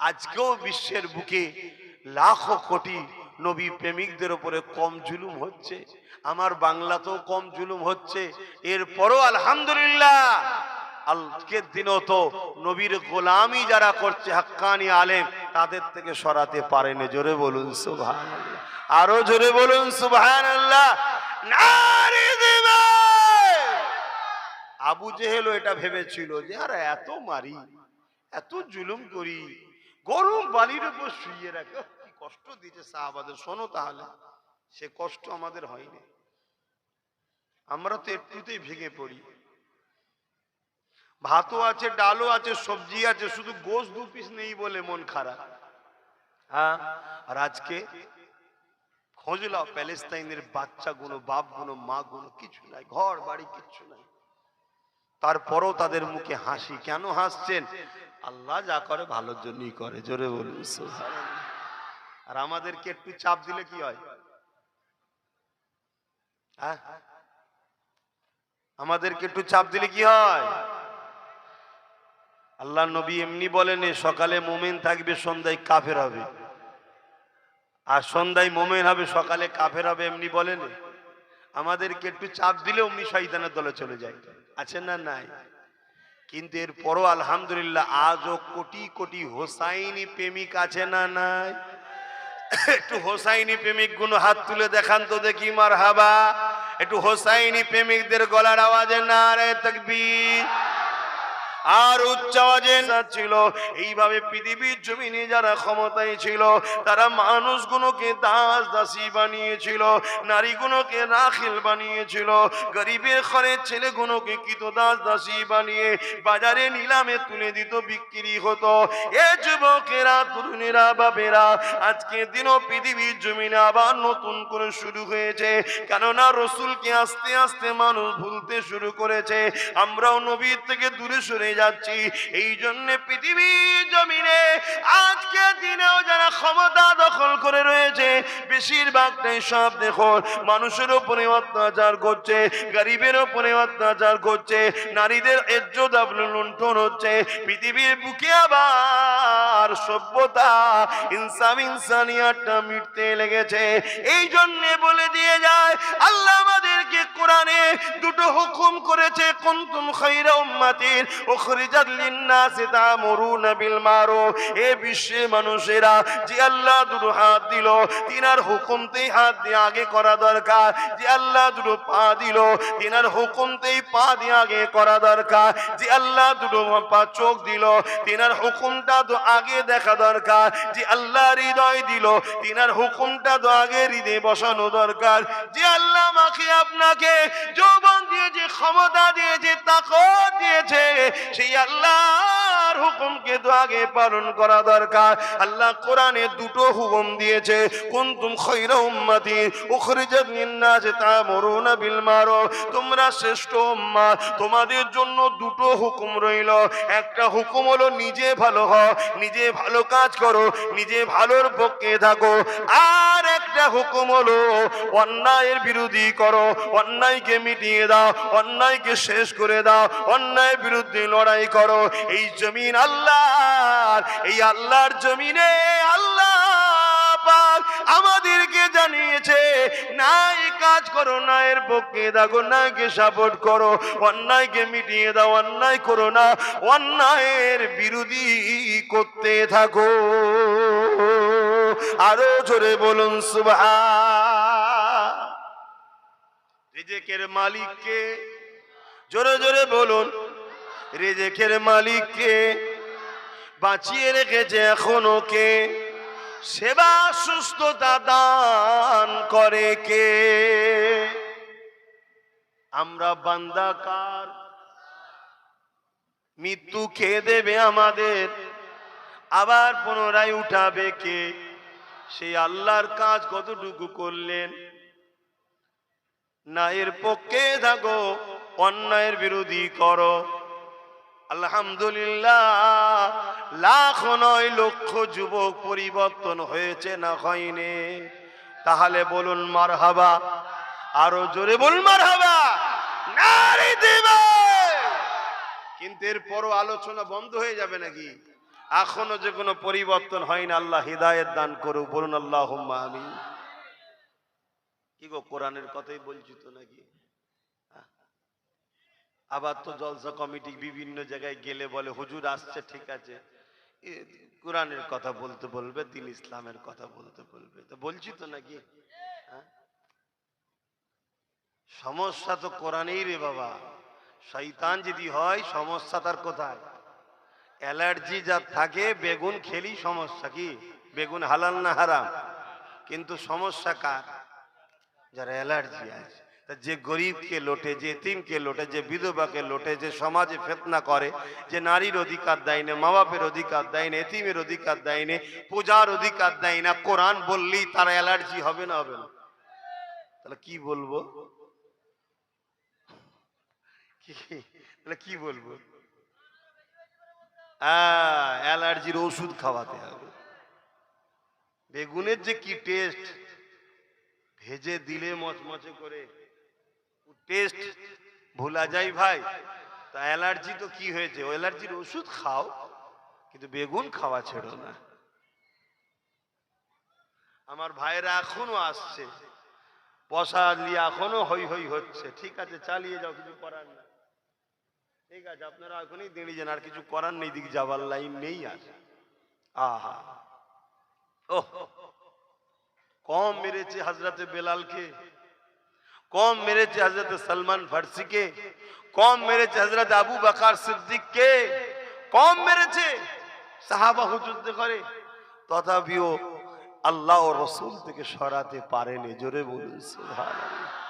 আজকেও বিশ্বের বুকে লাখো কোটি নবী প্রেমিকদের উপরে কম জুলুম হচ্ছে। আমার বাংলাতেও কম জুলুম হচ্ছে। এরপরও আলহামদুলিল্লাহ, আজকের দিনও তো নবীর গোলামি যারা করছে, হাক্কানি আলেম, তাদের থেকে সরাতে পারেনি। জোরে বলুন সুবহান আরও জোরে বলুন সুবহান আল্লাহ আবু জেহেলও এটা ভেবেছিল যে, আর, এত মারি, এত জুলুম করি গরম বালির উপর শুয়ে রাখে। কি কষ্ট দিয়েছে সাহাবাদের। শোনো তাহলে, সে কষ্ট আমাদের হয়নি। আমরা তো একটুতেই ভেঙে পড়ি। ভাতও আছে, ডালও আছে, সবজি আছে, শুধু গোশ দু পিস নেই বলে মন খারাপ। হ্যাঁ আর আজকে খোঁজ লাও প্যালেস্তাইনের বাচ্চাগুলো, বাপগুলো, মাগুলো, কিছু নাই, ঘর বাড়ি কিচ্ছু নাই। তারপরও তাদের মুখে হাসি। কেন হাসছেন? আল্লাহ যা করে ভালোর জন্যই করে, জোরে বলুন আর আমাদেরকে একটু চাপ দিলে কি হয়? হ্যাঁ? আমাদেরকে একটু চাপ দিলে কি হয়? আল্লাহ নবী এমনি বলেন সকালে মোমেন থাকবে, সন্ধ্যায় কাফের হবে। আর সন্ধ্যায় মোমেন হবে, সকালে কাফের হবে, এমনি বলেন। আমাদেরকে একটু চাপ দিলে অমনি দলে চলে যায়। আছে না নাই? কিন্তু এর পরও আলহামদুলিল্লাহ আজও কোটি কোটি হোসাইনি প্রেমিক আছে না নাই? একটু হোসাইনি প্রেমিকগুলো হাত তুলে দেখান তো দেখি মার হাবা একটু হোসাইনি প্রেমিকদের গলার আওয়াজে না রে তকবীর। আর উচ্চ আওয়াজে ছিল, এইভাবে পৃথিবীর জমিনে যারা ক্ষমতায় ছিল, তারা মানুষগুলোকে দাস দাসী বানিয়েছিল, নারীগুলোকে রাখিল বানিয়েছিল, গরিবের ঘরের ছেলেগুলোকে কিত দাস দাসী বানিয়ে বাজারে নিলামে তুলে দিত, বিক্রি হতো। এ যুবকেরা, তরুণীরা বাবেরা আজকে দিনও পৃথিবীর জমিনে আবার নতুন করে শুরু হয়েছে, কেননা রসুলকে আস্তে আস্তে মানুষ ভুলতে শুরু করেছে। আমরাও নবীর থেকে দূরে সরে যাচ্ছি। এই জন্য পৃথিবীর জমিনে আজকে দিনেও যারা ক্ষমতা দখল করে রয়েছে বেশিরভাগটাই সব দেখো মানুষের উপরে অত্যাচার করছে, গরিবের উপরে অত্যাচার করছে, নারীদের এজ্জত লুণ্ঠন হচ্ছে, পৃথিবীর বুকে আবার সভ্যতা ইনসাম ইনসানিয়াতটা মিটতে লেগেছে। এই জন্য বলে দিয়ে যায়, আল্লাহ আমাদেরকে কোরআনে দুটো হুকুম করেছে কুনতুম খায়রা উম্মাতিন উখরিজাত লিন-নাসি বিল মারুফ এ বিশ্বে মানুষেরা যে আল্লাহ হাত দিল, তিনার হুকুমতেই হাত দিয়ে আগে করা দরকার। যে আল্লাহ পা দিল, তিনার হুকুমতেই পা দিয়ে আগে করা দরকার। যে আল্লাহ পা চোখ দিল, তিনার হুকুমটা তো আগে দেখা দরকার। যে আল্লাহ হৃদয় দিল, তিনার হুকুমটা তো আগে হৃদয়ে বসানো দরকার। যে আল্লাহ আমাকে আপনাকে যৌবন দিয়েছে ক্ষমতা দিয়েছে তাকত দিয়েছে। সেই আল্লাহর হুকুমকে তো আগে পালন করা দরকার। আল্লাহ কোরআনে দুটো হুকুম দিয়েছে খায়রা উম্মাতি উখরিজাত বিল তোমরা শ্রেষ্ঠ উম্মাহ, তোমাদের জন্য দুটো হুকুম রইল। একটা হুকুম হলো, নিজে ভালো হও, নিজে ভালো কাজ করো, নিজে ভালোর পক্ষে থাকো। আর একটা হুকুম হলো, অন্যায়ের বিরোধী করো, অন্যায়কে মিটিয়ে দাও, অন্যায়কে শেষ করে দাও, অন্যায়ের বিরুদ্ধে লড়াই করো। এই জমিন আল্লাহর, এই আল্লাহর জমিনে আল্লাহ আমাদেরকে জানিয়েছে না নাই কাজ করো না এর পক্ষে দেখো নাইকে সাপোর্ট করো, অন্যায়কে মিটিয়ে দাও, অন্যায় করো না, অন্যায়ের বিরোধী করতে থাকো। আরও জোরে বলুন সুবাহ রিজেকের মালিককে জোরে জোরে বলুন। রেজেকের মালিককে বাঁচিয়ে রেখেছে এখনও কে? সেবা সুস্থতা দান করে কে? আমরা বান্দাকার মৃত্যু খেয়ে দেবে আমাদের, আবার পুনরায় উঠাবে কে? সেই আল্লাহর কাজ কতটুকু করলেন? নায়ের পক্ষে থাকো, অন্যায়ের বিরোধী করো। আলহামদুলিল্লাহ, লাখ নয় লক্ষ যুবক পরিবর্তন হয়েছে না হয়নি। তাহলে বলুন মার হাবা আরও জোরে বলুন মার হাবা নারী দিবে কিন্তু এরপরও আলোচনা বন্ধ হয়ে যাবে নাকি? এখনও যে কোনো পরিবর্তন হয়নি আল্লাহ হৃদায়ত দান করুক, বলুন আল্লাহ আমি কি গো, কোরআনের কথাই বলছি তো নাকি? আবার তো জলসা কমিটি বিভিন্ন জায়গায় গেলে বলে, হুজুর আসছে, ঠিক আছে। কোরআনের কথা বলতে বলবে, দিন ইসলামের কথা বলতে বলবে। তো বলছি তো নাকি? হ্যাঁ? সমস্যা তো কোরআনেই রে বাবা। শৈতান যদি হয়, সমস্যা তার কোথায়? অ্যালার্জি যা থাকে, বেগুন খেলি সমস্যা কি? বেগুন হালাল না হারাম? কিন্তু সমস্যা কার? যারা অ্যালার্জি আছে। যে গরিবকে লোটে, যে এতিমকে লোটে, যে বিধবাকে লোটে, যে সমাজে ফেতনা করে, যে নারীর অধিকার দেয় না মা বাপের অধিকার দেয় না, এতিমের অধিকার দেয় না, পূজার অধিকার দেয় না, কোরআন বললেই তার অ্যালার্জি হবে না হবে না? তাহলে কি বলব? তাহলে কি বলব? হ্যাঁ অ্যালার্জির ওষুধ খাওয়াতে হবে। বেগুনের যে কি টেস্ট ভেজে দিলে মচমচে করে। টেস্ট ভোলা যায় ভাই। তা অ্যালার্জি তো কি হয়েছে? অ্যালার্জির ওষুধ খাও, কিন্তু বেগুন খাওয়া ছেড়ো না। আমার ভাইরা এখনও আসছে। পশা নিয়ে এখনও হই হই হচ্ছে। ঠিক আছে, চালিয়ে যাও, কিছু করার নেই। ঠিক আছে, আপনারা এখনই দাঁড়িয়ে যান, আর কিছু করার নেই দিকে যাবার লাইন নেই আর। আহা। ও কম মেরেছে হজরতে বেলালকে, কম মেরেছে হজরত সলমান ফার্সিকে, কম মেরেছে হজরত আবু বকার সিদ্দিককে, কম মেরেছে সাহাবা হুজুর করে তথাপিও আল্লাহ রসুল থেকে সরাতে পারেনি, জোরে বলুন, সুবহানাল্লাহ।